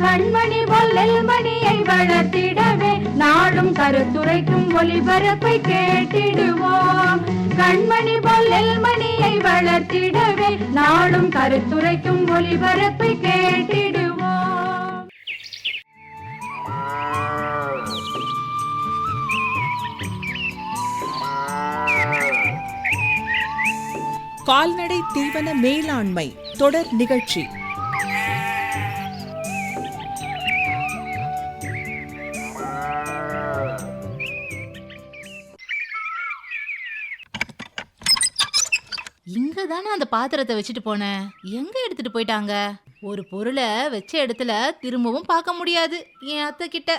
கண்மணி பொல்லல் மணியை வளர்த்திடவே நாடும் கருத்துரைக்கும் ஒளிபரப்பை கேட்டிடுவோம். கண்மணி பொல்லல் மணியை வளர்த்திடவே நாடும் கருத்துரைக்கும் ஒளிபரப்பை கேட்டிடுவோம். கால்நடை தீவன மேலாண்மை தொடர் நிகழ்ச்சி. இங்க தானே அந்த பாத்திரத்தை வச்சுட்டு போனேன் எங்க எடுத்துட்டு போயிட்டாங்க? ஒரு பொருளை வச்ச இடத்துல திரும்பவும் பார்க்க முடியாது என் அத்தை கிட்ட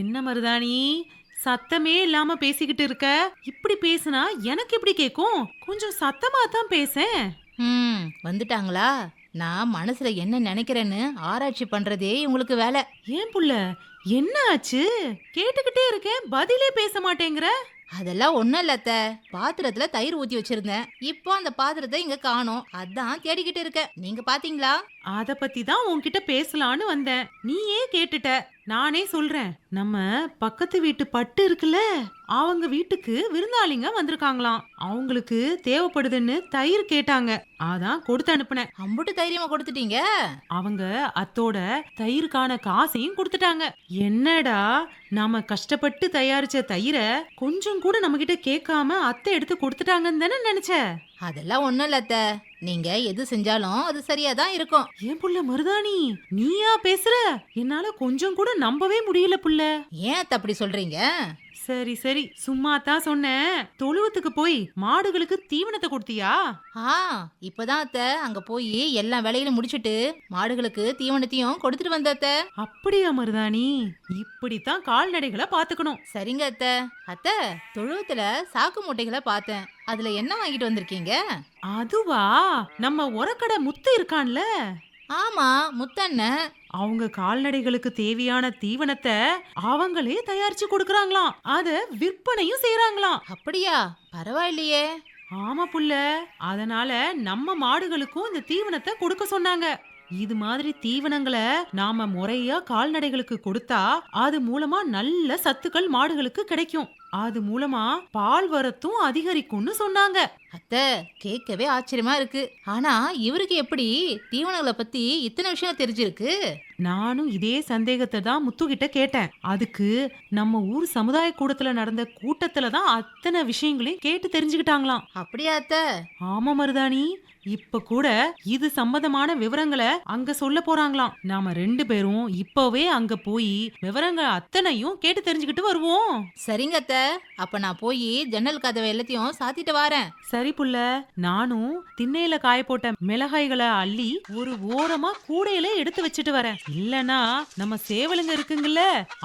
என்ன மருதாணி? சத்தமே இல்லாம பேசிக்கிட்டு இருக்க? இப்படி பேசுனா எனக்கு எப்படி கேக்கும்? கொஞ்சம் சத்தமா தான் பேசேன். ம் வந்துட்டாங்களா? நான் மனசுல என்ன நினைக்கிறேன்னு ஆராய்ச்சி பண்றதே உங்களுக்கு வேலை. ஏன் புள்ள என்ன ஆச்சு? கேட்டுக்கிட்டே இருக்கேன் பதிலே பேச மாட்டேங்கிற. அதெல்லாம் ஒன்றும் இல்ல பாத்திரத்தில் பாத்திரத்துல தயிர் ஊற்றி வச்சிருந்தேன். இப்போ அந்த பாத்திரத்தை இங்கே காணோம். அதான் தேடிக்கிட்டு இருக்கேன். நீங்கள் பார்த்தீங்களா அத பத்தி தான் உன்கிட்ட பேசலான்னு வந்தேன். நீயே கேட்டுட்ட. நானே சொல்றேன். நம்ம பக்கத்து வீட்டு பட்டு இருக்குல்ல அவங்க வீட்டுக்கு விருந்தாளிங்க வந்திருக்காங்களாம். அவங்களுக்கு தேவைப்படுதுன்னு தயிர் கேட்டாங்க. அதான் கொடுத்து அனுப்புனேன். அம்புட்டு தைரியமா கொடுத்துட்டீங்க? அவங்க அத்தோட தயிருக்கான காசையும் கொடுத்துட்டாங்க. என்னடா நாம கஷ்டப்பட்டு தயாரிச்ச தயிரை கொஞ்சம் கூட நம்ம கிட்ட கேட்காம அத்தை எடுத்து கொடுத்துட்டாங்கன்னு தானே நினைச்ச? அதெல்லாம் ஒண்ணும் இல்ல அத்தை. நீங்க எது செஞ்சாலும் அது சரியா தான் இருக்கும். ஏன் புள்ள மருதாணி? நீயா பேசுற? என்னால கொஞ்சம் கூட நம்பவே முடியல புள்ள. ஏன் அத்தை அப்படி சொல்றீங்க? சரி சரி. சும்மா தான் சொன்னேன். தொழுவத்துக்கு போய் மாடுகளுக்கு தீவனத்தை கொடுத்தியா? ஆ இப்பதான் அத்தை. அங்க போய் எல்லா வேலையிலும் முடிச்சிட்டு மாடுகளுக்கு தீவனத்தையும் கொடுத்துட்டு வந்த அத்தை. அப்படியா மருதாணி? இப்படித்தான் கால்நடைகளை பாத்துக்கணும் சரிங்க அத்தை. அத்தை தொழுவத்துல சாக்கு மூட்டைகளை பார்த்தேன். அதுல என்ன வாங்கிட்டு வந்திருக்கீங்க? அதுவா? நம்ம உரக்கடை முத்து இருக்கான்ல. ஆமா முத்தண்ணன் அவங்க கால்நடைகளுக்கு தேவையான தீவனத்தை அவங்களே தயாரிச்சு கொடுக்கறாங்களாம். அத விற்பனையும் செய்யறாங்களாம். அப்படியா? பரவாயில்லையே. ஆமா புள்ள. அதனால நம்ம மாடுகளுக்கும் இந்த தீவனத்தை கொடுக்க சொன்னாங்க. இது மாதிரி தீவனங்களை நாம முறையா கால்நடைகளுக்கு கொடுத்தா அது மூலமா நல்ல சத்துக்கள் மாடுகளுக்கு கிடைக்கும். அது மூலமா பால் வரத்தும் அதிகரிக்கும்னு சொன்னாங்க. அத்தை கேட்கவே ஆச்சரியமா இருக்கு. ஆனா இவருக்கு எப்படி தீவனங்களை பத்தி இத்தனை விஷயம் தெரிஞ்சிருக்கு? நானும் இதே சந்தேகத்தை தான் முத்துகிட்ட கேட்டேன். அதுக்கு நம்ம ஊர் சமுதாய கூடத்துல நடந்த கூட்டத்துல தான் அத்தனை விஷயங்களையும் கேட்டு தெரிஞ்சுக்கிட்டாங்களாம். அப்படியா அத்தை? ஆமா மருதாணி. இப்ப கூட இது சம்பந்தமான விவரங்களை அங்க சொல்ல போறாங்களாம். நாம ரெண்டு பேரும் இப்பவே அங்க போய் விவரங்கள் அத்தனையும் கேட்டு தெரிஞ்சுக்கிட்டு வருவோம். சரிங்க அத்தை. அப்ப நான் போய் ஜன்னல் கதவை எல்லாத்தையும் சாத்திட்டு வரேன். சரி புள்ள. நானும் திண்ணையில காய போட்ட மிளகாய்களை அள்ளி ஒரு ஓரமா கூடையில எடுத்து வச்சுட்டு வரேன். இல்லனா நம்ம சேவலுங்க இருக்குங்கல்ல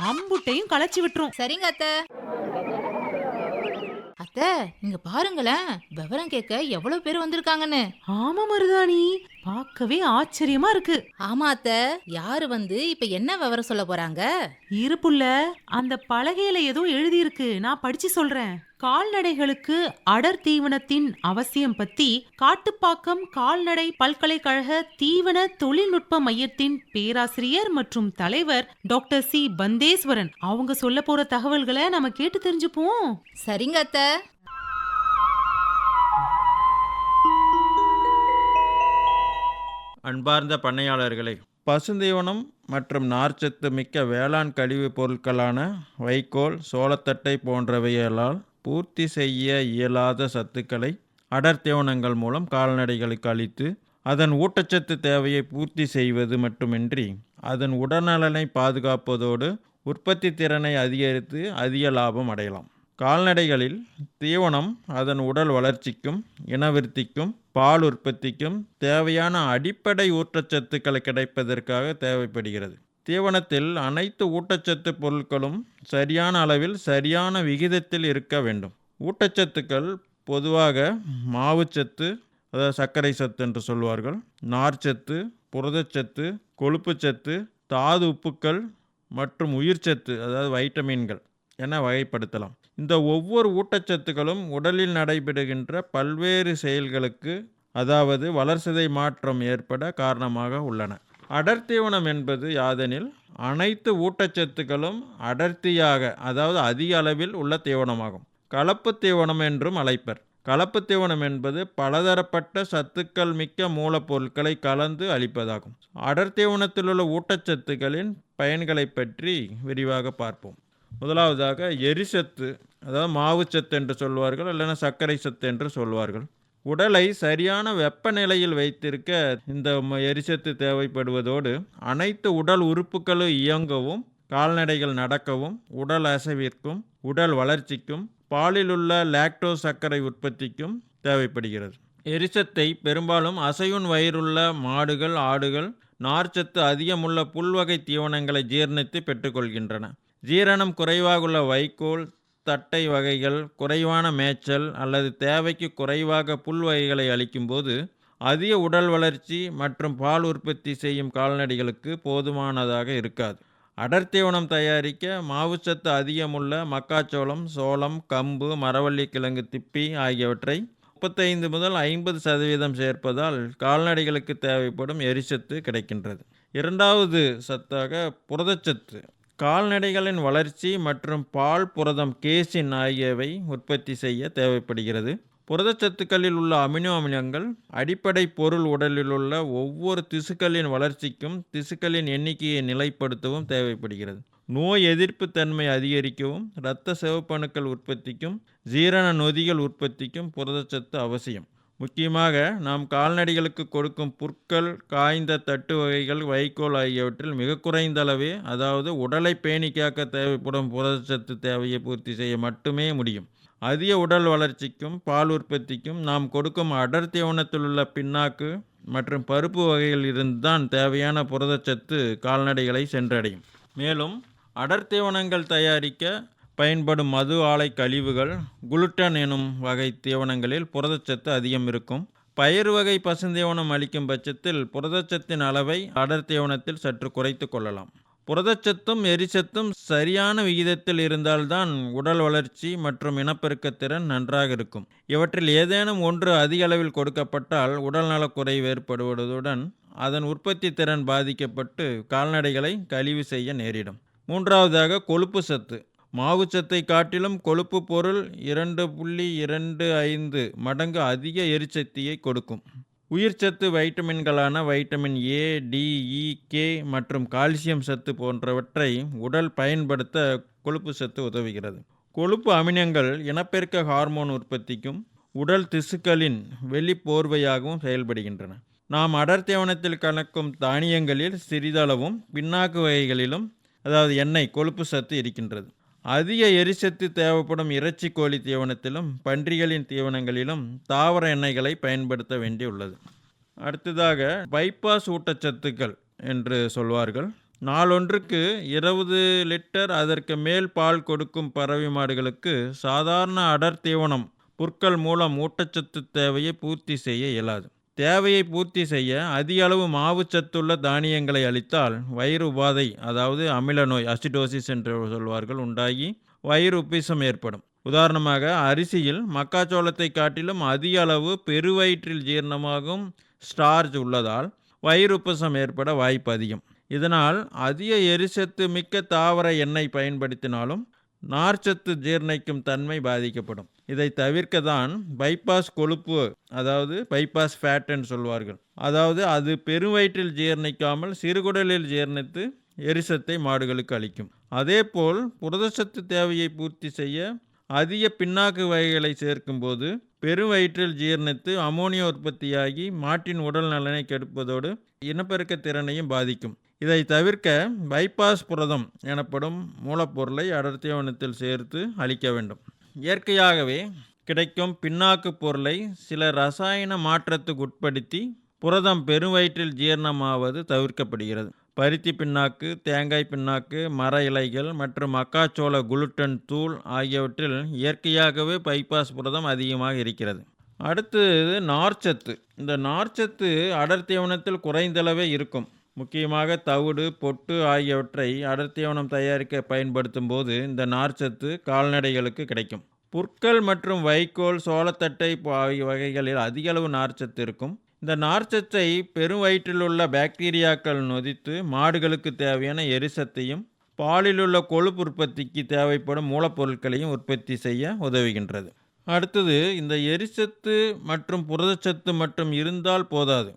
அம்புட்டையும் களைச்சு விட்டுரும். சரிங்க அத்தை. அத்தை இங்க பாருங்களேன் விவரம் கேட்க எவ்வளவு பேர் வந்திருக்காங்கன்னு. ஆமா மருதாணி பார்க்கவே ஆச்சரியமா இருக்கு. ஆமா அத்தை யாரு வந்து இப்ப என்ன விவரம் சொல்ல போறாங்க? இருப்புள்ள அந்த பலகையில ஏதோ எழுதியிருக்கு நான் படிச்சு சொல்றேன். கால்நடைகளுக்கு அடர் தீவனத்தின் அவசியம் பத்தி காட்டுப்பாக்கம் கால்நடை பல்கலைக்கழக தீவன தொழில்நுட்ப மையத்தின் பேராசிரியர் மற்றும் தலைவர் டாக்டர் சி. பந்தேஸ்வரன். அவங்க சொல்ல போற தகவல்களை நம்ம கேட்டு தெரிஞ்சுப்போம். சரிங்க அத்தை. அன்பார்ந்த பண்ணையாளர்களே பசுந்தீவனம் மற்றும் நார்ச்சத்து மிக்க வேளாண் கழிவுப் பொருட்களான வைக்கோல் சோளத்தட்டை போன்றவைகளால் பூர்த்தி செய்ய இயலாத சத்துக்களை அடர்த்தேவனங்கள் மூலம் கால்நடைகளுக்கு அளித்து அதன் ஊட்டச்சத்து தேவையை பூர்த்தி செய்வது மட்டுமின்றி அதன் உடல்நலனை பாதுகாப்பதோடு உற்பத்தி திறனை அதிகரித்து அதிக லாபம் அடையலாம். கால்நடைகளில் தீவனம் அதன் உடல் வளர்ச்சிக்கும் இனவிருத்திக்கும் பால் உற்பத்திக்கும் தேவையான அடிப்படை ஊட்டச்சத்துக்களை கிடைப்பதற்காக தேவைப்படுகிறது. தீவனத்தில் அனைத்து ஊட்டச்சத்து பொருட்களும் சரியான அளவில் சரியான விகிதத்தில் இருக்க வேண்டும். ஊட்டச்சத்துக்கள் பொதுவாக மாவுச்சத்து அதாவது சர்க்கரை சத்து என்று சொல்வார்கள் நார்ச்சத்து புரதச்சத்து கொழுப்புச்சத்து தாது உப்புக்கள் மற்றும் உயிர்ச்சத்து அதாவது வைட்டமின்கள் என வகைப்படுத்தலாம். இந்த ஒவ்வொரு ஊட்டச்சத்துக்களும் உடலில் நடைபெறுகின்ற பல்வேறு செயல்களுக்கு அதாவது வளர்சிதை மாற்றம் ஏற்பட காரணமாக உள்ளன. அடர்த்தீவனம் என்பது யாதெனில் அனைத்து ஊட்டச்சத்துக்களும் அடர்த்தியாக அதாவது அதிக அளவில் உள்ள தீவனமாகும். கலப்பு தீவனம் என்றும் அழைப்பர். கலப்பு தீவனம் என்பது பலதரப்பட்ட சத்துக்கள் மிக்க மூலப்பொருட்களை கலந்து அளிப்பதாகும் அடர்த்தீவனத்தில் உள்ள ஊட்டச்சத்துக்களின் பயன்களை பற்றி விரிவாக பார்ப்போம். முதலாவதாக எரிசத்து அதாவது மாவுச்சத்து என்று சொல்வார்கள் இல்லைன்னா சர்க்கரை சத்து என்று சொல்வார்கள். உடலை சரியான வெப்பநிலையில் வைத்திருக்க இந்த ம- எரிசத்து தேவைப்படுவதோடு அனைத்து உடல் உறுப்புகளும் இயங்கவும் கால்நடைகள் நடக்கவும் உடல் அசைவிற்கும் உடல் வளர்ச்சிக்கும் பாலிலுள்ள லாக்டோ சர்க்கரை உற்பத்திக்கும் தேவைப்படுகிறது. எரிசத்தை பெரும்பாலும் அசையுன் வயிறுள்ள மாடுகள் ஆடுகள் நார்ச்சத்து அதிகமுள்ள புல்வகை தீவனங்களை ஜீரணித்து பெற்றுக்கொள்கின்றன. ஜீரணம் குறைவாக உள்ள வைக்கோல் தட்டை வகைகள் குறைவான மேய்ச்சல் அல்லது தேவைக்கு குறைவாக புல் வகைகளை அளிக்கும்போது அதிக உடல் வளர்ச்சி மற்றும் பால் உற்பத்தி செய்யும் கால்நடைகளுக்கு போதுமானதாக இருக்காது. அடர்த்தி உணம் தயாரிக்க மாவுச்சத்து அதிகமுள்ள மக்காச்சோளம் சோளம் கம்பு மரவள்ளி கிழங்கு திப்பி ஆகியவற்றை முப்பத்தைந்து முதல் ஐம்பது சதவீதம் சேர்ப்பதால் கால்நடைகளுக்கு தேவைப்படும் எரிசத்து கிடைக்கின்றது. இரண்டாவது சத்தாக புரதச்சத்து. கால்நடைகளின் வளர்ச்சி மற்றும் பால் புரதம் கேசின் ஆகியவை உற்பத்தி செய்ய தேவைப்படுகிறது. புரதச்சத்துக்களில் உள்ள அமினோ அமிலங்கள் அடிப்படை பொருள் உடலில் உள்ள ஒவ்வொரு திசுக்களின் வளர்ச்சிக்கும் திசுக்களின் எண்ணிக்கையை நிலைப்படுத்தவும் தேவைப்படுகிறது. நோய் எதிர்ப்பு தன்மை அதிகரிக்கவும் இரத்த சிவப்பணுக்கள் உற்பத்திக்கும் ஜீரண நொதிகள் உற்பத்திக்கும் புரதச்சத்து அவசியம். முக்கியமாக நாம் கால்நடைகளுக்கு கொடுக்கும் புற்கள் காய்ந்த தட்டு வகைகள் வைக்கோல் ஆகியவற்றில் மிக குறைந்த அளவே அதாவது உடலை பேணி காக்க தேவைப்படும் புரதச்சத்து தேவையை பூர்த்தி செய்ய மட்டுமே முடியும். அதிக உடல் வளர்ச்சிக்கும் பால் உற்பத்திக்கும் நாம் கொடுக்கும் அடர் தீவனத்தில் உள்ள பின்னாக்கு மற்றும் பருப்பு வகைகள் இருந்துதான் தேவையான புரதச்சத்து கால்நடைகளை சென்றடையும். மேலும் அடர் தீவனங்கள் தயாரிக்க பயன்படும் மது ஆலை கழிவுகள் குளுட்டன் எனும் வகை தீவனங்களில் புரதச்சத்து அதிகம் இருக்கும். பயிர் வகை பசுந்தீவனம் அளிக்கும் பட்சத்தில் புரதச்சத்தின் அளவை அடர் தீவனத்தில் சற்று குறைத்து கொள்ளலாம். புரதச்சத்தும் எரிச்சத்தும் சரியான விகிதத்தில் இருந்தால்தான் உடல் வளர்ச்சி மற்றும் இனப்பெருக்கத்திறன் நன்றாக இருக்கும். இவற்றில் ஏதேனும் ஒன்று அதிக அளவில் கொடுக்கப்பட்டால் உடல்நலக் குறைவு ஏற்படுவதுடன் அதன் உற்பத்தி திறன் பாதிக்கப்பட்டு கால்நடைகளை கழிவு செய்ய நேரிடும். மூன்றாவதாக கொழுப்பு சத்து. மாவுச்சத்தை காட்டிலும் கொழுப்பு பொருள் இரண்டு புள்ளி இரண்டு ஐந்து மடங்கு அதிக எரிசக்தியை கொடுக்கும். உயிர்ச்சத்து வைட்டமின்களான vitamin A D E K மற்றும் கால்சியம் சத்து போன்றவற்றை உடல் பயன்படுத்த கொழுப்பு சத்து உதவுகிறது. கொழுப்பு அமினங்கள் இனப்பெருக்க ஹார்மோன் உற்பத்திக்கும் உடல் திசுக்களின் வெளிப்போர்வையாகவும் செயல்படுகின்றன. நாம் அடர்த்தேவனத்தில் கலக்கும் தானியங்களில் சிறிதளவும் பின்னாக்கு வகைகளிலும் அதாவது எண்ணெய் கொழுப்பு சத்து இருக்கின்றது. அதிக எரிசத்து தேவைப்படும் இறைச்சி கோழி தீவனத்திலும் பன்றிகளின் தீவனங்களிலும் தாவர எண்ணெய்களை பயன்படுத்த வேண்டியுள்ளது. அடுத்ததாக பைபாஸ் ஊட்டச்சத்துக்கள் என்று சொல்வார்கள். நாளொன்றுக்கு இருபது லிட்டர் அதற்கு மேல் பால் கொடுக்கும் பறவை மாடுகளுக்கு சாதாரண அடர் தீவனம் புற்கள் மூலம் ஊட்டச்சத்து தேவையை பூர்த்தி செய்ய இயலாது. தேவையை பூர்த்தி செய்ய அதிக அளவு மாவுச்சத்துள்ள தானியங்களை அளித்தால் வயிறு உபாதை அதாவது அமில நோய் அசிடோசிஸ் என்று சொல்வார்கள் உண்டாகி வயிறு உப்பிசம் ஏற்படும். உதாரணமாக அரிசியில் மக்காச்சோளத்தை காட்டிலும் அதிக அளவு பெருவயிற்றில் ஜீரணமாகும் ஸ்டார்ச் உள்ளதால் வயிறு உப்பசம் ஏற்பட வாய்ப்பு அதிகம். இதனால் அதிக எரிசத்து மிக்க தாவர எண்ணெய் பயன்படுத்தினாலும் நார்ச்சத்து ஜீரணிக்கும் தன்மை பாதிக்கப்படும். இதை தவிர்க்க தான் பைபாஸ் கொழுப்பு அதாவது பைபாஸ் ஃபேட்டுன்னு சொல்வார்கள். அதாவது அது பெருவயிற்றில் ஜீரணிக்காமல் சிறுகுடலில் ஜீரணித்து எரிசத்தை மாடுகளுக்கு அளிக்கும். அதேபோல் புரதச்சத்து தேவையை பூர்த்தி செய்ய அதிக பின்னாக்கு வகைகளை சேர்க்கும்போது பெருவயிற்றில் ஜீர்ணித்து அமோனியா உற்பத்தியாகி மாட்டின் உடல் நலனை கெடுப்பதோடு இனப்பெருக்க திறனையும் பாதிக்கும். இதை தவிர்க்க பைபாஸ் புரதம் எனப்படும் மூலப்பொருளை அடர்த்தியவனத்தில் சேர்த்து அளிக்க வேண்டும். இயற்கையாகவே கிடைக்கும் பின்னாக்கு பொருளை சில ரசாயன மாற்றத்துக்கு உட்படுத்தி புரதம் பெருவயிற்றில் ஜீரணமாவது தவிர்க்கப்படுகிறது. பருத்தி பின்னாக்கு தேங்காய் பின்னாக்கு மர இலைகள் மற்றும் மக்காச்சோள குளுட்டன் தூள் ஆகியவற்றில் இயற்கையாகவே பைபாஸ் புரதம் அதிகமாக இருக்கிறது. அடுத்தது நார்ச்சத்து. இந்த நார்ச்சத்து அடர்த்தியவனத்தில் குறைந்தளவே இருக்கும். முக்கியமாக தவிடு பொட்டு ஆகியவற்றை அடர்த்தியவனம் தயாரிக்க பயன்படுத்தும் போது இந்த நார்ச்சத்து கால்நடைகளுக்கு கிடைக்கும். புற்கள் மற்றும் வைக்கோல் சோளத்தட்டை ஆகிய வகைகளில் அதிகளவு நார்ச்சத்து இருக்கும். இந்த நார்ச்சத்தை பெரும் வயிற்றிலுள்ள பாக்டீரியாக்கள் நொதித்து மாடுகளுக்கு தேவையான எரிசத்தையும் பாலிலுள்ள கொழுப்பு உற்பத்திக்கு தேவைப்படும் மூலப்பொருட்களையும் உற்பத்தி செய்ய உதவுகின்றது. அடுத்தது இந்த எரிசத்து மற்றும் புரதச்சத்து மற்றும் இருந்தால் போதாது.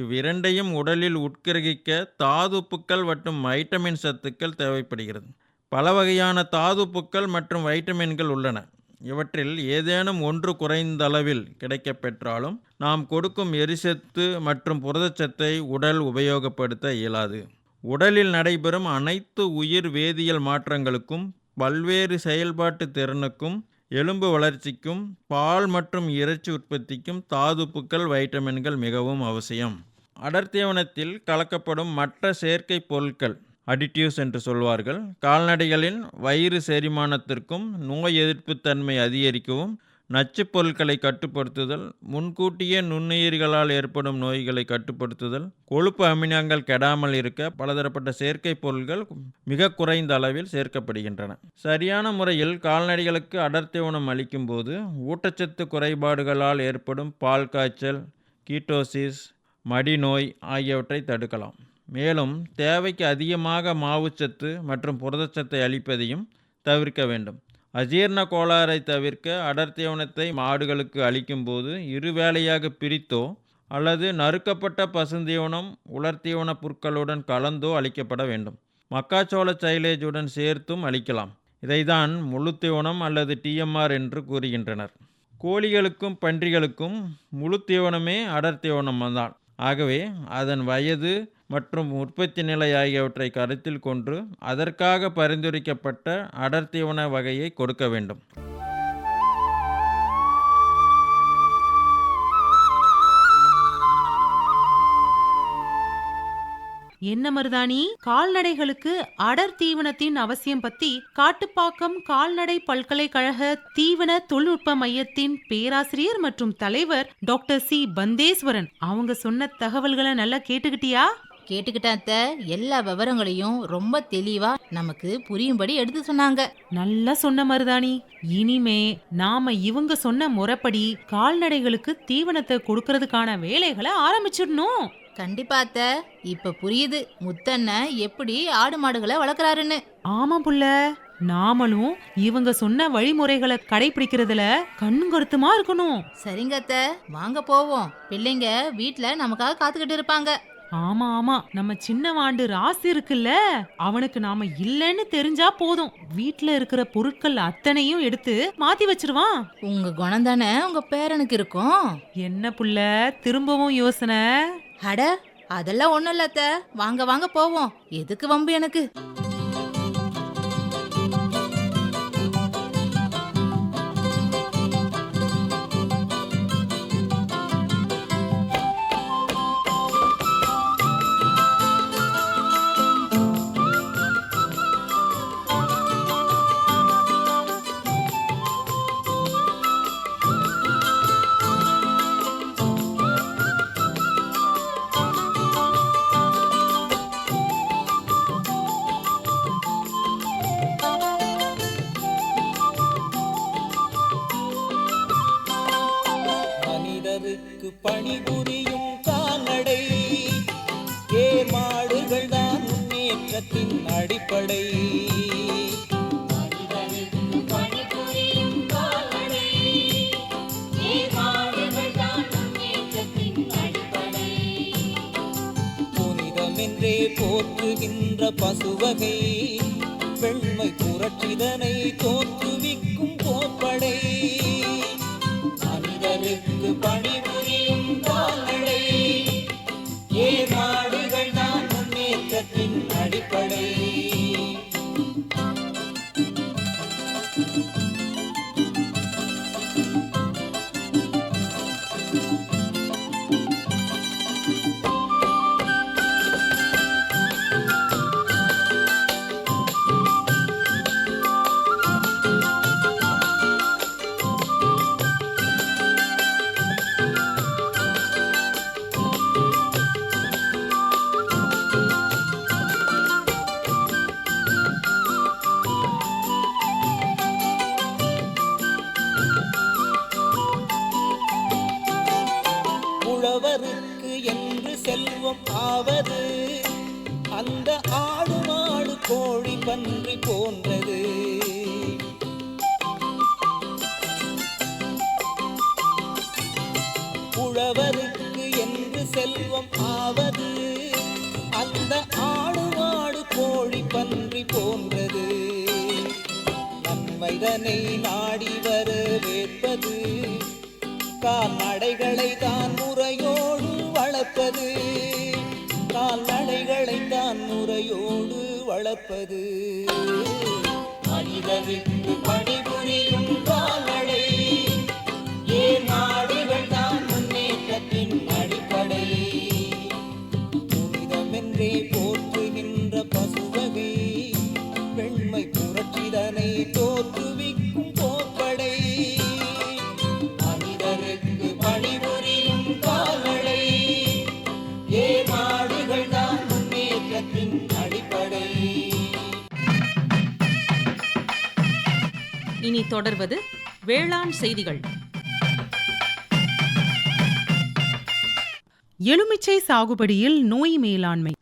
இவ்விரண்டையும் உடலில் உட்கிரகிக்க தாதுப்புக்கள் மற்றும் வைட்டமின் சத்துக்கள் தேவைப்படுகிறது. பல வகையான தாதுப்புக்கள் மற்றும் வைட்டமின்கள் உள்ளன. இவற்றில் ஏதேனும் ஒன்று குறைந்த அளவில் கிடைக்கப் பெற்றாலும் நாம் கொடுக்கும் எரிசத்து மற்றும் புரதச்சத்தை உடல் உபயோகப்படுத்த இயலாது. உடலில் நடைபெறும் அனைத்து உயிர் வேதியியல் மாற்றங்களுக்கும் பல்வேறு செயல்பாட்டு திறனுக்கும் எலும்பு வளர்ச்சிக்கும் பால் மற்றும் இறைச்சி உற்பத்திக்கும் தாதுப்புக்கள் வைட்டமின்கள் மிகவும் அவசியம். அடர்த்தீவனத்தில் கலக்கப்படும் மற்ற செயற்கை பொருட்கள் அடிட்டிவ்ஸ் என்று சொல்வார்கள். கால்நடைகளின் வயிறு செரிமானத்திற்கும் நோய் எதிர்ப்புத்தன்மை அதிகரிக்கவும் நச்சுப் பொருட்களை கட்டுப்படுத்துதல் முன்கூட்டியே நுண்ணுயிர்களால் ஏற்படும் நோய்களை கட்டுப்படுத்துதல் கொழுப்பு அமிலங்கள் கெடாமல் இருக்க பலதரப்பட்ட செயற்கை பொருட்கள் மிக குறைந்த அளவில் சேர்க்கப்படுகின்றன. சரியான முறையில் கால்நடைகளுக்கு அடர்த்தி உணம் அளிக்கும் போது ஊட்டச்சத்து குறைபாடுகளால் ஏற்படும் பால் காய்ச்சல் கீட்டோசிஸ் மடிநோய் ஆகியவற்றை தடுக்கலாம். மேலும் தேவைக்கு அதிகமாக மாவுச்சத்து மற்றும் புரதச்சத்தை அளிப்பதையும் தவிர்க்க வேண்டும். அஜீரண கோளாறை தவிர்க்க அடர்த்தியவனத்தை மாடுகளுக்கு அளிக்கும்போது இருவேளையாக பிரித்தோ அல்லது நறுக்கப்பட்ட பசுந்தீவனம் உலர்த்தீவன புற்களுடன் கலந்தோ அளிக்கப்பட வேண்டும். மக்காச்சோள சைலேஜுடன் சேர்த்தும் அளிக்கலாம். இதைதான் முழு தீவனம் அல்லது டிஎம்ஆர் என்று கூறுகின்றனர். கோழிகளுக்கும் பன்றிகளுக்கும் முழு தீவனமே தான் ஆகவே அதன் வயது மற்றும் உற்பத்தி நிலை ஆகியவற்றை கருத்தில் கொண்டு அதற்காக பரிந்துரைக்கப்பட்ட அடர்த்தி தீவன வகையை கொடுக்க வேண்டும். என்ன மருதாணி? கால்நடைகளுக்கு அடர் தீவனத்தின் அவசியம் பத்தி காட்டுப்பாக்கம் கால்நடை பல்கலைக்கழக தீவன தொழில்நுட்ப மையத்தின் பேராசிரியர் மற்றும் தலைவர் டாக்டர் சி. பந்தேஸ்வரன். அவங்க சொன்ன தகவல்களை நல்லா கேட்டுக்கிட்டியா? கேட்டுக்கிட்டேன் அத்தை. எல்லா விவரங்களையும் ரொம்ப தெளிவா நமக்கு புரியும்படி எடுத்து சொன்னாங்க. நல்லா சொன்ன மருதாணி. இனிமே நாம இவங்க சொன்ன முறைப்படி கால்நடைகளுக்கு தீவனத்தை கொடுக்கறதுக்கான வேலைகளை ஆரம்பிச்சிடணும். கண்டிப்பா அத்தை. இப்ப புரியுது முத்தண்ணன் எப்படி ஆடு மாடுகளை வளர்க்குறாருன்னு. ஆமா புள்ள நாமளும் இவங்க சொன்ன வழிமுறைகளை கடைபிடிக்கிறதுல கண்ணும் கருத்துமா இருக்கணும். சரிங்க அத்தை. வாங்க போவோம். பிள்ளைங்க வீட்ல நமக்காக காத்துக்கிட்டு இருப்பாங்க. ஆமா ஆமா. நம்ம சின்ன வாண்டு ராசி இருக்குல்ல அவனுக்கு நாம இல்லைன்னு தெரிஞ்சா போதும். வீட்ல இருக்கிற பொருட்கள் அத்தனையும் எடுத்து மாத்தி வச்சிருவான். உங்க குணம் தானே உங்க பேரனுக்கு இருக்கும். என்ன புள்ள திரும்பவும் யோசனை? அட அதெல்லாம் ஒன்றும் இல்ல அத்த. வாங்க வாங்க போவோம். எதுக்கு வம்பு எனக்கு? நன்மைதனை நாடி வரவேற்பது. கால்நடைகளை தான் முறையோடு வளர்ப்பது. கால்நடைகளை தான் முறையோடு வளர்ப்பது. மனிதனுக்கு பணிபுரியும் இனி தொடர்வது வேளாண் செய்திகள். எலுமிச்சை சாகுபடியில் நோய் மேலாண்மை.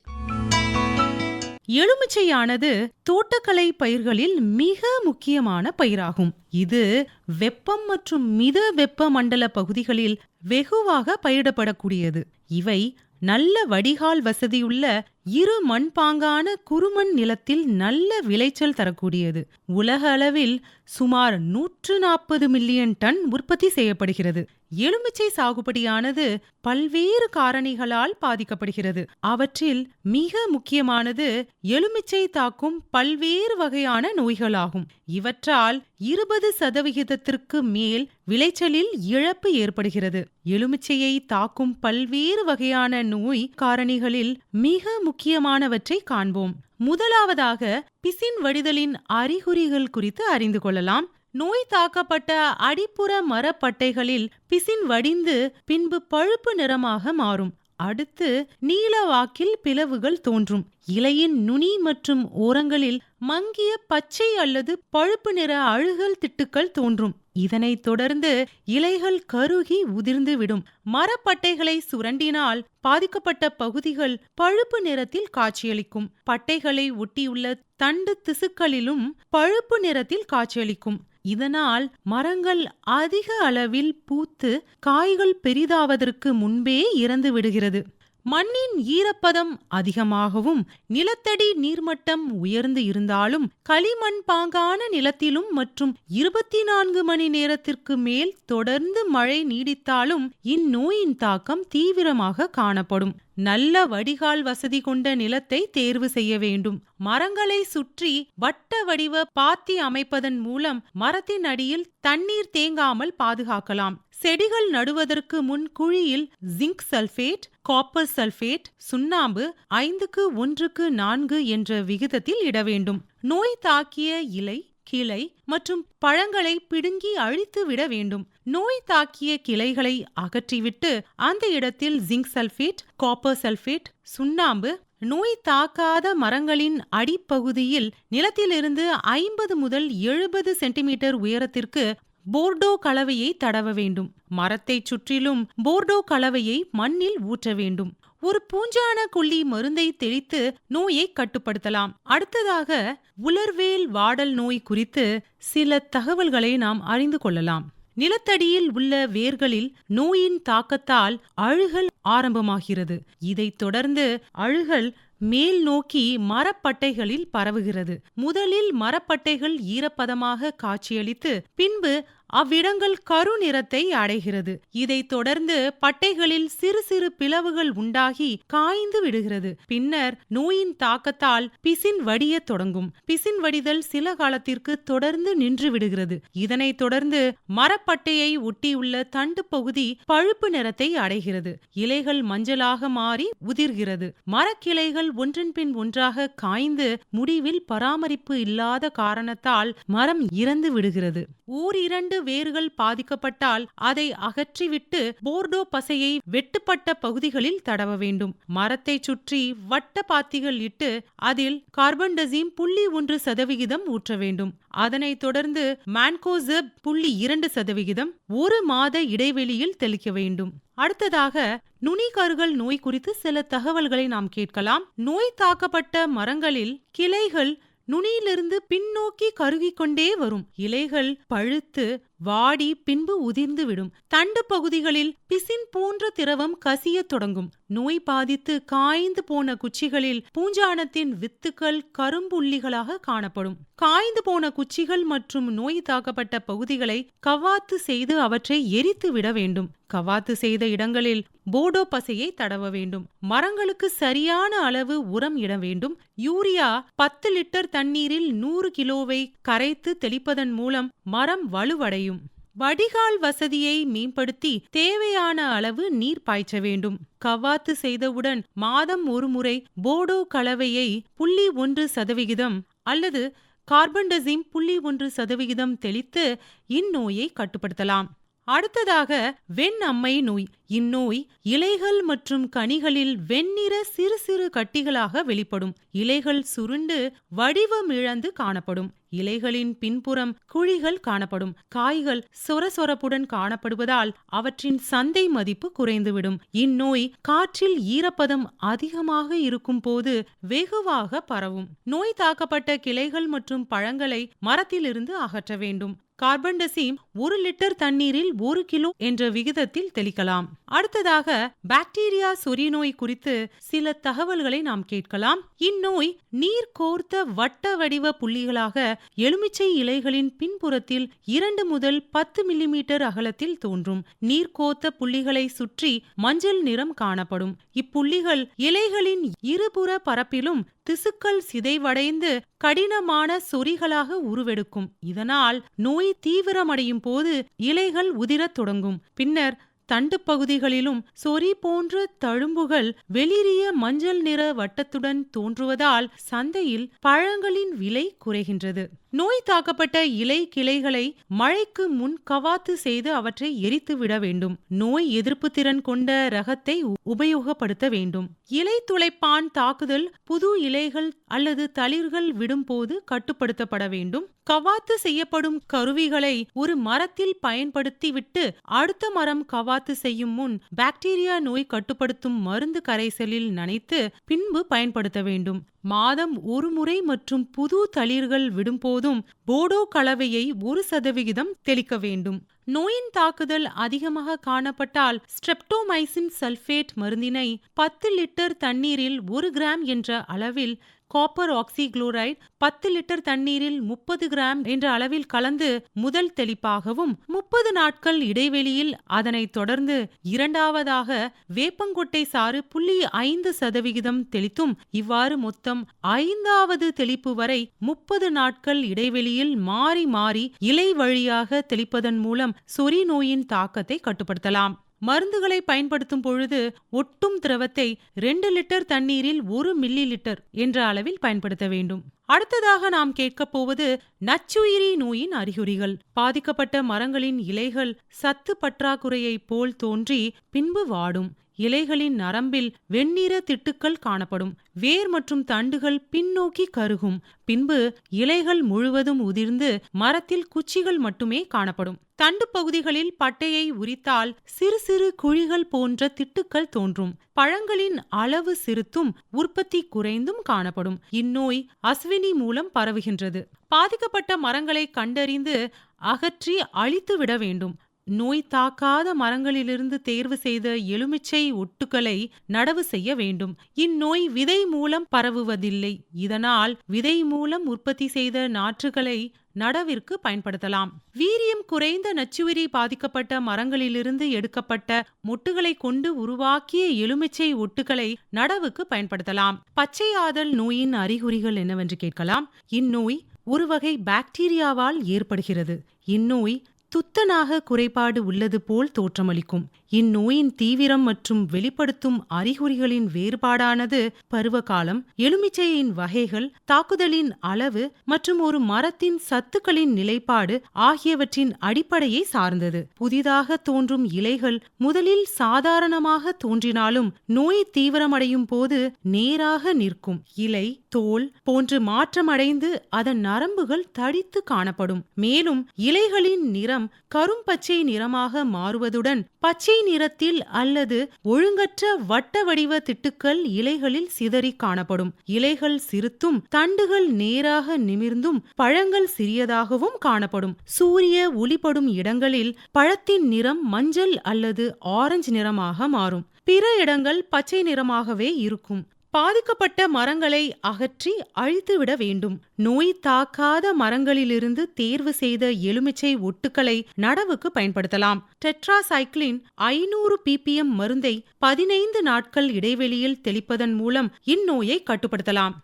எலுமிச்சையானது தோட்டக்கலை பயிர்களில் மிக முக்கியமான பயிராகும். இது வெப்பம் மற்றும் மித வெப்ப மண்டல பகுதிகளில் வெகுவாக பயிரிடப்படக்கூடியது. இவை நல்ல வடிகால் வசதியுள்ள இரு மண்பாங்கான குறுமண் நிலத்தில் நல்ல விளைச்சல் தரக்கூடியது. உலக அளவில் சுமார் நூற்று நாற்பது மில்லியன் டன் உற்பத்தி செய்யப்படுகிறது. எலுமிச்சை சாகுபடியானது பல்வேறு காரணிகளால் பாதிக்கப்படுகிறது. அவற்றில் மிக முக்கியமானது எலுமிச்சை தாக்கும் பல்வேறு வகையான நோய்களாகும். இவற்றால் இருபது சதவிகிதத்திற்கு மேல் விளைச்சலில் இழப்பு ஏற்படுகிறது. எலுமிச்சையை தாக்கும் பல்வேறு வகையான நோய் காரணிகளில் மிக முக்கியமானவற்றை காண்போம். முதலாவதாக பிசின் வடிதலின் அறிகுறிகள் குறித்து அறிந்து கொள்ளலாம். நோய் தாக்கப்பட்ட அடிப்புற மரப்பட்டைகளில் பிசின் வடிந்து பின்பு பழுப்பு நிறமாக மாறும். அடுத்து நீலவாக்கில் பிளவுகள் தோன்றும். இலையின் நுனி மற்றும் ஓரங்களில் மங்கிய பச்சை அல்லது பழுப்பு நிற அழுகல் திட்டுக்கள் தோன்றும். இதனைத் தொடர்ந்து இலைகள் கருகி உதிர்ந்து விடும் மரப்பட்டைகளை சுரண்டினால் பாதிக்கப்பட்ட பகுதிகள் பழுப்பு நிறத்தில் காட்சியளிக்கும். பட்டைகளை ஒட்டியுள்ள தண்டு திசுக்களிலும் பழுப்பு நிறத்தில் காட்சியளிக்கும். இதனால் மரங்கள் அதிக அளவில் பூத்து காய்கள் பெரிதாவதற்கு முன்பே இறந்து விடுகிறது மண்ணின் ஈரப்பதம் அதிகமாகவும் நிலத்தடி நீர்மட்டம் உயர்ந்து இருந்தாலும் களிமண் பாங்கான நிலத்திலும் மற்றும் இருபத்தி நான்கு மணி நேரத்திற்கு மேல் தொடர்ந்து மழை நீடித்தாலும் இந்நோயின் தாக்கம் தீவிரமாக காணப்படும். நல்ல வடிகால் வசதி கொண்ட நிலத்தை தேர்வு செய்ய வேண்டும். மரங்களை சுற்றி வட்ட வடிவ பாத்தி அமைப்பதன் மூலம் மரத்தின் அடியில் தண்ணீர் தேங்காமல் பாதுகாக்கலாம். செடிகள் நடுவதற்கு முன் குழியில் ஜிங்க் சல்பேட் காப்பர் சல்ஃபேட் சுண்ணாம்பு ஐந்துக்கு ஒன்றுக்கு நான்கு என்ற விகிதத்தில் இட வேண்டும். நோய் தாக்கிய இலை கிளை மற்றும் பழங்களை பிடுங்கி அழித்து விட வேண்டும். நோய் தாக்கிய கிளைகளை அகற்றிவிட்டு அந்த இடத்தில் ஜிங்க் சல்பேட் காப்பர் சல்ஃபேட் சுண்ணாம்பு நோய் தாக்காத மரங்களின் அடிப்பகுதியில் நிலத்திலிருந்து ஐம்பது முதல் எழுபது சென்டிமீட்டர் உயரத்திற்கு போர்டோ கலவையை தடவ வேண்டும். மரத்தைச் சுற்றிலும் போர்டோ கலவையை மண்ணில் ஊற்ற வேண்டும். ஒரு பூஞ்சான கொல்லி மருந்தை தெளித்து நோயை கட்டுப்படுத்தலாம். அடுத்ததாக உலர்வேல் வாடல் நோய் குறித்து சில தகவல்களை நாம் அறிந்து கொள்ளலாம். நிலத்தடியில் உள்ள வேர்களில் நோயின் தாக்கத்தால் அழுகல் ஆரம்பமாகிறது. இதைத் தொடர்ந்து அழுகல் மேல் நோக்கி மரப்பட்டைகளில் பரவுகிறது. முதலில் மரப்பட்டைகள் ஈரப்பதமாக காட்சியளித்து பின்பு அவ்விடங்கள் கருநிறத்தை அடைகிறது. இதைத் தொடர்ந்து பட்டைகளில் சிறு சிறு பிளவுகள் உண்டாகி காய்ந்து விடுகிறது. பின்னர் நோயின் தாக்கத்தால் பிசின் வடியத் தொடங்கும். பிசின் வடிதல் சில காலத்திற்கு தொடர்ந்து நின்று விடுகிறது. இதனைத் தொடர்ந்து மரப்பட்டையை ஒட்டியுள்ள தண்டு பகுதி பழுப்பு நிறத்தை அடைகிறது. இலைகள் மஞ்சளாக மாறி உதிர்கிறது. மரக்கிளைகள் ஒன்றன் பின் ஒன்றாக காய்ந்து முடிவில் பராமரிப்பு இல்லாத காரணத்தால் மரம் இறந்து விடுகிறது. ஓரிரண்டு வேர்கள் பாதிக்கப்பட்டால் அதை அகற்றிவிட்டு போர்டோ பசையை வெட்டுப்பட்ட பகுதிகளில் தடவ வேண்டும். மரத்தை சுற்றி வட்ட பாத்திகள் இட்டு அதில் கார்பன்டசீம் புள்ளி ஒன்று சதவிகிதம் ஊற்ற வேண்டும். அதனைத் தொடர்ந்து மான்கோசப் புள்ளி இரண்டு சதவிகிதம் ஒரு மாத இடைவெளியில் தெளிக்க வேண்டும். அடுத்ததாக நுனிக்கருகள் நோய் குறித்து சில தகவல்களை நாம் கேட்கலாம். நோய் தாக்கப்பட்ட மரங்களில் கிளைகள் நுனியிலிருந்து பின்னோக்கி கருகிக்கொண்டே வரும். இலைகள் பழுத்து வாடி பின்பு உதிர்ந்து விடும் தண்டு பகுதிகளில் பிசின் போன்ற திரவம் கசியத் தொடங்கும். நோய் பாதித்து காய்ந்து போன குச்சிகளில் பூஞ்சானத்தின் வித்துக்கள் கரும்புள்ளிகளாக காணப்படும். காய்ந்து போன குச்சிகள் மற்றும் நோய் தாக்கப்பட்ட பகுதிகளை கவாத்து செய்து அவற்றை எரித்து விட வேண்டும். கவாத்து செய்த இடங்களில் போடோ பசையை தடவ வேண்டும். மரங்களுக்கு சரியான அளவு உரம் இட வேண்டும். யூரியா பத்து லிட்டர் தண்ணீரில் நூறு கிலோவை கரைத்து தெளிப்பதன் மூலம் மரம் வலுவடையும். வடிகால் வசதியை மேம்படுத்தி தேவையான அளவு நீர் பாய்ச்ச வேண்டும். கவாத்து செய்தவுடன் மாதம் ஒருமுறை போடோ கலவையை புள்ளி ஒன்று சதவிகிதம் அல்லது கார்பன்டசிம் புள்ளி ஒன்று சதவிகிதம் தெளித்து இந்நோயை கட்டுப்படுத்தலாம். அடுத்ததாக வெண் அம்மை நோய். இந்நோய் இலைகள் மற்றும் கனிகளில் வெண்ணிற சிறு சிறு கட்டிகளாக வெளிப்படும். இலைகள் சுருண்டு வடிவம் இழந்து காணப்படும். இலைகளின் பின்புறம் குழிகள் காணப்படும். காய்கள் சொரசொரப்புடன் காணப்படுவதால் அவற்றின் சந்தை மதிப்பு குறைந்துவிடும். இந்நோய் காற்றில் ஈரப்பதம் அதிகமாக இருக்கும் போது வெகுவாக பரவும். நோய் தாக்கப்பட்ட கிளைகள் மற்றும் பழங்களை மரத்திலிருந்து அகற்ற வேண்டும். கார்பன்டசீம் ஒரு லிட்டர் தண்ணீரில் ஒரு கிலோ என்ற விகிதத்தில் தெளிக்கலாம். அடுத்ததாக பாக்டீரியா சொறிநோய் குறித்து சில தகவல்களை நாம் கேட்கலாம். இந்நோய் நீர் கோர்த்த வட்ட வடிவ புள்ளிகளாக எலுமிச்சை இலைகளின் பின்புறத்தில் இரண்டு முதல் பத்து மில்லிமீட்டர் அகலத்தில் தோன்றும். நீர் கோர்த்த புள்ளிகளை சுற்றி மஞ்சள் நிறம் காணப்படும். இப்புள்ளிகள் இலைகளின் இருபுற பரப்பிலும் திசுக்கள் சிதைவடைந்து கடினமான சொறிகளாக உருவெடுக்கும். இதனால் நோய் தீவிரமடையும் போது இலைகள் உதிரத் தொடங்கும். பின்னர் தண்டு பகுதிகளிலும் சொறி போன்ற தழும்புகள் வெளிரிய மஞ்சள் நிற வட்டத்துடன் தோன்றுவதால் சந்தையில் பழங்களின் விலை குறைகின்றது. நோய் தாக்கப்பட்ட இலை கிளைகளை மழைக்கு முன் கவாத்து செய்து அவற்றை எரித்து விட வேண்டும். நோய் எதிர்ப்பு திறன் கொண்ட ரகத்தை உபயோகப்படுத்த வேண்டும். இலை துளைப்பான் தாக்குதல் புது இலைகள் அல்லது தளிர்கள் விடும்போது கட்டுப்படுத்தப்பட வேண்டும். கவாத்து செய்யப்படும் கருவிகளை ஒரு மரத்தில் பயன்படுத்திவிட்டு அடுத்த மரம் கவாத்து செய்யும் முன் பாக்டீரியா நோய் கட்டுப்படுத்தும் மருந்து கரைசலில் நனைத்து பின்பு பயன்படுத்த வேண்டும். மாதம் ஒரு முறை மற்றும் புது தளிர்கள் விடும்போது போதும். போடோ கலவையை ஒரு சதவிகிதம் தெளிக்க வேண்டும். நோயின் தாக்குதல் அதிகமாக காணப்பட்டால் ஸ்ட்ரெப்டோமைசின் சல்ஃபேட் மருந்தினை பத்து லிட்டர் தண்ணீரில் ஒரு கிராம் என்ற அளவில் காப்பர் ஆக்சிகுளோரைட் பத்து லிட்டர் தண்ணீரில் முப்பது கிராம் என்ற அளவில் கலந்து முதல் தெளிப்பாகவும் முப்பது நாட்கள் இடைவெளியில் அதனைத் தொடர்ந்து இரண்டாவதாக வேப்பங்கொட்டை சாறு புள்ளி ஐந்து சதவிகிதம் தெளித்தும் இவ்வாறு மொத்தம் ஐந்தாவது தெளிப்பு வரை முப்பது நாட்கள் இடைவெளியில் மாறி மாறி இலை வழியாக தெளிப்பதன் மூலம் சொறி நோயின் தாக்கத்தை கட்டுப்படுத்தலாம். மருந்துகளை பயன்படுத்தும் பொழுது ஒட்டும் திரவத்தை ரெண்டு லிட்டர் தண்ணீரில் ஒரு மில்லி லிட்டர் என்ற அளவில் பயன்படுத்த வேண்டும். அடுத்ததாக நாம் கேட்கப் போவது நச்சுயிரி நோயின் அறிகுறிகள். பாதிக்கப்பட்ட மரங்களின் இலைகள் சத்து பற்றாக்குறையைப் போல் தோன்றி பின்பு வாடும். இலைகளின் நரம்பில் வெண்ணிற திட்டுக்கள் காணப்படும். வேர் மற்றும் தண்டுகள் பின்னோக்கி கருகும். பின்பு இலைகள் முழுவதும் உதிர்ந்து மரத்தில் குச்சிகள் மட்டுமே காணப்படும். தண்டு பகுதிகளில் பட்டையை உரித்தால் சிறு சிறு குழிகள் போன்ற திட்டுக்கள் தோன்றும். பழங்களின் அளவு சிறுத்தும் உற்பத்தி குறைந்தும் காணப்படும். இந்நோய் அஸ்வினி மூலம் பரவுகின்றது. பாதிக்கப்பட்ட மரங்களை கண்டறிந்து அகற்றி அழித்து விட வேண்டும். நோய் தாக்காத மரங்களிலிருந்து தேர்வு செய்த எலுமிச்சை ஒட்டுக்களை நடவு செய்ய வேண்டும். இந்நோய் விதை மூலம் பரவுவதில்லை. இதனால் விதை மூலம் உற்பத்தி செய்த நாற்றுகளை நடவிற்கு பயன்படுத்தலாம். வீரியம் குறைந்த நச்சுவிரி பாதிக்கப்பட்ட மரங்களிலிருந்து எடுக்கப்பட்ட மொட்டுகளை கொண்டு உருவாக்கிய எலுமிச்சை ஒட்டுகளை நடவுக்கு பயன்படுத்தலாம். பச்சை ஆதல் நோயின் அறிகுறிகள் என்னவென்று கேட்கலாம். இந்நோய் ஒரு வகை பாக்டீரியாவால் ஏற்படுகிறது. இந்நோய் துத்தநாக குறைபாடு உள்ளது போல் தோற்றமளிக்கும். இந்நோயின் தீவிரம் மற்றும் வெளிப்படுத்தும் அறிகுறிகளின் வேறுபாடானது பருவகாலம் எலுமிச்சையின் வகைகள் தாக்குதலின் அளவு மற்றும் ஒரு மரத்தின் சத்துக்களின் நிலைப்பாடு ஆகியவற்றின் அடிப்படையை சார்ந்தது. புதிதாக தோன்றும் இலைகள் முதலில் சாதாரணமாக தோன்றினாலும் நோய் தீவிரமடையும் போது நேராக நிற்கும். இலை தோல் போன்று மாற்றமடைந்து அதன் நரம்புகள் தடித்து காணப்படும். மேலும் இலைகளின் நிறம் கரும்பச்சை நிறமாக மாறுவதுடன் பச்சை நிறத்தில் அல்லது ஒழுங்கற்ற வட்ட வடிவ திட்டுக்கள் இலைகளில் சிதறி காணப்படும். இலைகள் சிறுத்தும் தண்டுகள் நேராக நிமிர்ந்தும் பழங்கள் சிறியதாகவும் காணப்படும். சூரிய ஒளிப்படும் இடங்களில் பழத்தின் நிறம் மஞ்சள் அல்லது ஆரஞ்சு நிறமாக மாறும். பிற இடங்கள் பச்சை நிறமாகவே இருக்கும். பாதிக்கப்பட்ட மரங்களை அகற்றி அழித்துவிட வேண்டும். நோய் தாக்காத மரங்களிலிருந்து தேர்வு செய்த எலுமிச்சை ஒட்டுக்களை நடவுக்கு பயன்படுத்தலாம். டெட்ராசைக்ளின் ஐநூறு பிபிஎம் மருந்தை பதினைந்து நாட்கள் இடைவெளியில் தெளிப்பதன் மூலம் இந்நோயை கட்டுப்படுத்தலாம்.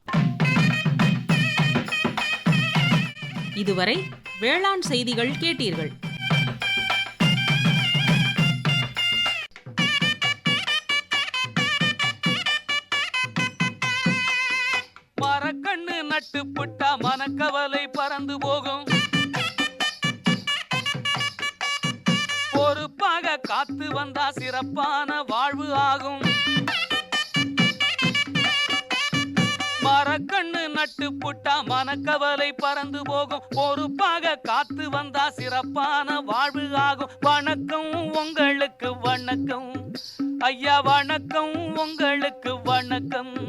இதுவரை வேளாண் செய்திகள் கேட்டீர்கள். கட்டுப்பட்டா நட்டு புட்டா மனக்கவலை பறந்து போகும். பொறுப்பாக காத்து வந்தா சிறப்பான வாழ்வு ஆகும். மரக்கண்ணு நட்டு புட்டா மனக்கவலை பறந்து போகும். பொறுப்பாக காத்து வந்தா சிறப்பான வாழ்வு ஆகும். வணக்கம் உங்களுக்கு வணக்கம். ஐயா வணக்கம் உங்களுக்கு வணக்கம்.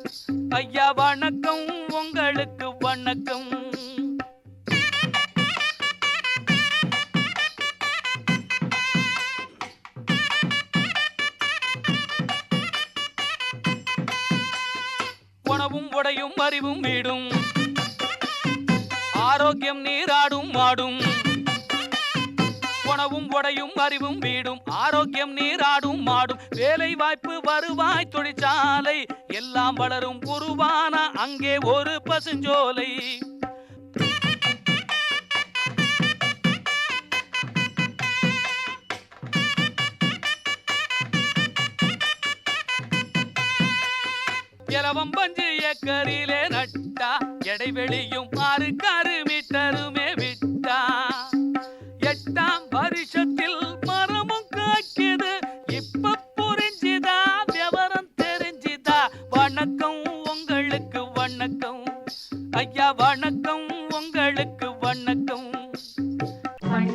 ஐயா வணக்கம். உங்களுக்கு வணக்கம். உணவும் உடையும் அறிவும் வீடும் ஆரோக்கியம் நீராடும் மாடும் உணவும் உடையும் அறிவும் வீடும் ஆரோக்கியம் நீராடும் மாடும் வேலை வாய்ப்பு வருவாய் தொழிற்சாலை எல்லாம் வளரும் குருவான? அங்கே ஒரு பசுஞ்சோலை. இலவம் பஞ்சு ஏக்கரிலே நட்டா எடைவெளியும் ஆறு வணக்கம். ஐயா வணக்கம்.